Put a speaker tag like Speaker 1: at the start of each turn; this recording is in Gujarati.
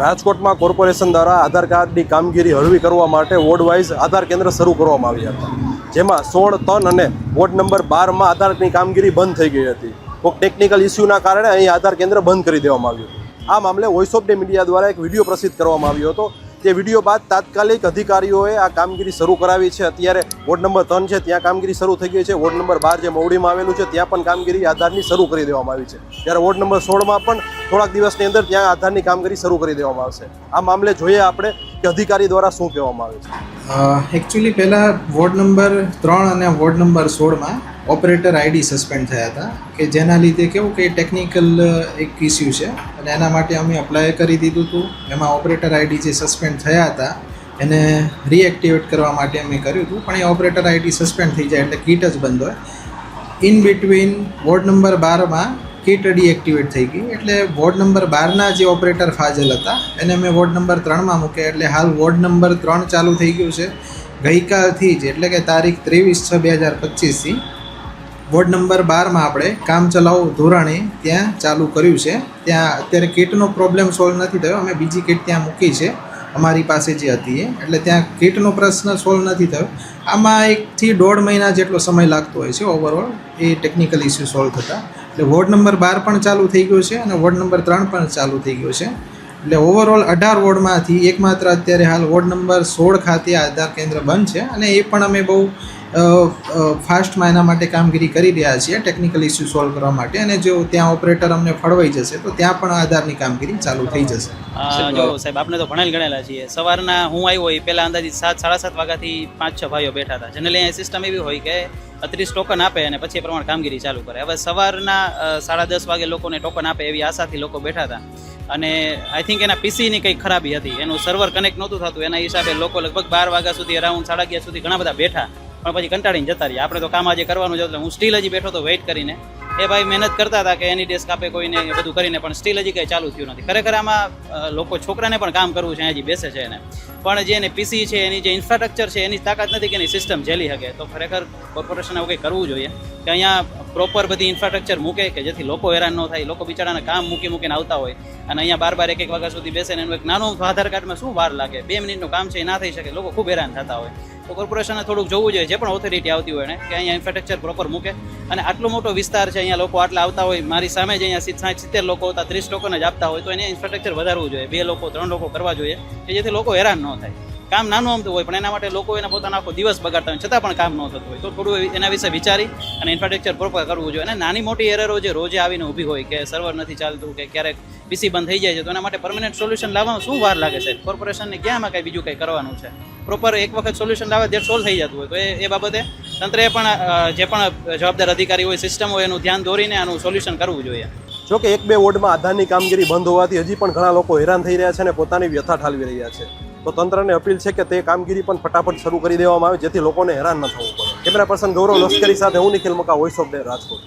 Speaker 1: રાજકોટમાં કોર્પોરેશન દ્વારા આધાર કાર્ડની કામગીરી હળવી કરવા માટે વોર્ડ વાઇઝ આધાર કેન્દ્ર શરૂ કરવામાં આવ્યા હતા. જેમાં સોળ ત્રણ અને વોર્ડ નંબર બારમાં આધારની કામગીરી બંધ થઈ ગઈ હતી. કોઈક ટેકનિકલ ઇસ્યુના કારણે અહીં આધાર કેન્દ્ર બંધ કરી દેવામાં આવ્યું આ મામલે વોઇસ ઓફ ડે મીડિયા દ્વારા એક વીડિયો પ્રસિદ્ધ કરવામાં આવ્યો હતો. તે વીડિયો બાદ તાત્કાલિક અધિકારીઓએ આ કામગીરી શરૂ કરાવી છે. અત્યારે વોર્ડ નંબર ત્રણ છે, ત્યાં કામગીરી શરૂ થઈ ગઈ છે. વોર્ડ નંબર બાર જે મવડીમાં આવેલું છે, ત્યાં પણ કામગીરી આધારની શરૂ કરી દેવામાં આવી છે. ત્યારે વોર્ડ નંબર સોળમાં પણ થોડાક દિવસની અંદર ત્યાં આધારની કામગીરી શરૂ કરી દેવામાં આવશે. આ મામલે જોઈએ આપણે કે અધિકારી દ્વારા શું કહેવામાં આવે છે.
Speaker 2: એકચ્યુઅલી પહેલાં વોર્ડ નંબર ત્રણ અને વોર્ડ નંબર સોળમાં ઓપરેટર આઈડી સસ્પેન્ડ થયા હતા, કે જેના લીધે કેવું કે ટેકનિકલ એક ઇસ્યુ છે. અને એના માટે અમે અપ્લાય કરી દીધું હતું એમાં ઓપરેટર આઈડી જે સસ્પેન્ડ થયા હતા, એને રીએક્ટિવેટ કરવા માટે અમે કર્યું હતું પણ એ ઓપરેટર આઈડી સસ્પેન્ડ થઈ જાય એટલે કીટ જ બંધ હોય. ઇન બિટવીન વોર્ડ નંબર બારમાં કીટ ડીએક્ટિવેટ થઈ ગઈ. એટલે વોર્ડ નંબર બારના જે ઓપરેટર ફાજલ હતા, એને મેં વોર્ડ નંબર ત્રણમાં મૂક્યા. એટલે હાલ વોર્ડ નંબર ત્રણ ચાલુ થઈ ગયું છે. ગઈકાલથી જ, એટલે કે તારીખ ત્રેવીસ છ બે હજાર પચીસથી વોર્ડ નંબર બારમાં આપણે કામ ચલાવ ધોરણે ત્યાં ચાલુ કર્યું છે. ત્યાં અત્યારે કીટનો પ્રોબ્લેમ સોલ્વ નથી થયો. અમે બીજી કીટ ત્યાં મૂકી છે. અમારી પાસે જે હતી એ. એટલે ત્યાં કીટનો પ્રશ્ન સોલ્વ નથી થયો. આમાં એકથી દોઢ મહિના જેટલો સમય લાગતો હોય છે ઓવરઓલ એ ટેકનિકલ ઇસ્યુ સોલ્વ થતાં. એટલે વોર્ડ નંબર બાર પણ ચાલુ થઈ ગયો છે અને વોર્ડ નંબર ત્રણ પણ ચાલુ થઈ ગયો છે. એટલે ઓવરઓલ અઢાર વોર્ડમાંથી એકમાત્ર અત્યારે હાલ વોર્ડ નંબર સોળ ખાતે આધાર કેન્દ્ર બંધ છે અને એ પણ અમે બહુ ફાસ્ટમાં એના માટે કામગીરી કરી રહ્યા છીએ ટેકનિકલ ઇસ્યુ સોલ્વ કરવા માટે અને જો ત્યાં ઓપરેટર અમને ફળવાઈ જશે તો ત્યાં પણ આધારની કામગીરી ચાલુ થઈ જશે.
Speaker 3: જો સાહેબ, આપણે તો ભણેલ ગણેલા છીએ. સવારના હું આવ્યો એ પહેલાં અંદાજિત સાત, સાડા સાત વાગ્યાથી પાંચ, છ ભાઈઓ બેઠા હતા. જનરલી સિસ્ટમ એવી હોય કે ત્રીસ ટોકન આપે અને પછી એ પ્રમાણે કામગીરી ચાલુ કરે. હવે સવારના સાડા દસ વાગે લોકોને ટોકન આપે એવી આશાથી લોકો બેઠા હતા. અને આઈ થિંક એના પીસીની કંઈક ખરાબી હતી. એનું સર્વર કનેક્ટ નહોતું થતું. એના હિસાબે લોકો લગભગ બાર વાગ્યા સુધી અરાઉન્ડ સાડા અગિયાર સુધી ઘણા બધા બેઠા. પણ પછી કંટાળીને જતા રહ્યા. આપણે તો કામ આજે કરવાનું છે એટલે હું સ્ટીલ હજી બેઠો તો વેઇટ કરીને. એ ભાઈ મહેનત કરતા હતા કે એની ડેસ્ક આપે કોઈને એ બધું કરીને, પણ સ્ટીલ હજી કંઈ ચાલુ થયું નથી. ખરેખર આમાં લોકો છોકરાને પણ કામ કરવું છે હજી બેસે છે એને. પણ જે એને પીસી છે, એની જે ઇન્ફ્રાસ્ટ્રક્ચર છે, એની તાકાત નથી કે એની સિસ્ટમ ઝેલી શકે તો ખરેખર કોર્પોરેશન એવું કંઈ કરવું જોઈએ. કે અહીંયા પ્રોપર બધી ઇન્ફ્રાસ્ટ્રક્ચર મૂકે કે જેથી લોકો હેરાન ન થાય, લોકો બિચારાને કામ મૂકી મૂકીને આવતા હોય. અને અહીંયા બાર બાર એક એક વાગ્યા સુધી બેસે ને એનું એક નાનું આધાર કાર્ડમાં શું વાર લાગે? બે મિનિટનું કામ છે એ ના થઈ શકે, લોકો ખૂબ હેરાન થતા હોય. તો કોર્પોરેશને થોડુંક જોવું જોઈએ, જે પણ ઓથોરિટી આવતી હોય ને કે અહીંયા ઇન્ફ્રાસ્ટ્રક્ચર પ્રોપર મૂકે. અને આટલો મોટો વિસ્તાર છે, અહીંયા લોકો આટલા આવતા હોય. મારી સામે જ અહીંયા સાઠ, સિત્તેર લોકો હતા, ત્રીસ લોકોને જ આપતા હોય. તો એને ઇન્ફ્રાસ્ટ્રક્ચર વધારવું જોઈએ. બે લોકો, ત્રણ લોકો કરવા જોઈએ, કે જેથી લોકો હેરાન ન થાય. કામ નાનું અમતું હોય, પણ એના માટે લોકો એને પોતાનો આખો દિવસ બગાડતા હોય, છતાં પણ કામ ન થતું હોય. તો થોડું એના વિશે વિચારી અને ઇન્ફ્રાસ્ટ્રક્ચર પ્રોપર કરવું જોઈએ. અને નાની મોટી એરરો જે રોજે આવીને ઊભી હોય કે સર્વર નથી ચાલતું કે ક્યારેક પીસી બંધ થઈ જાય છે, તો એના માટે પરમનન્ટ સોલ્યુશન લાવવાનું શું વાર લાગે છે? કોર્પોરેશનને ક્યાંમાં કંઈ બીજું કંઈ કરવાનું છે? પ્રોપર એક વખત સોલ્યુશન લાવે તે સોલ્વ થઈ જતું હોય. તો એ એ બાબતે તંત્રએ પણ જે પણ જવાબદાર અધિકારી હોય સિસ્ટમ હોય, એનું ધ્યાન દોરીને આનું સોલ્યુશન કરવું જોઈએ.
Speaker 1: જો કે એક બે વોર્ડમાં આધારની કામગીરી બંધ હોવાથી હજી પણ ઘણા લોકો હેરાન થઈ રહ્યા છે અને પોતાની વ્યથા ઠાલવી રહ્યા છે. તો તંત્રને અપીલ છે કે તે કામગીરી પણ ફટાફટ શરૂ કરી દેવામાં આવે જેથી લોકોને હેરાન ન થવું પડે. કેમેરા પર્સન ગૌરવ લશ્કરી સાથે હું Nikhil Maka voice of day Rajkot.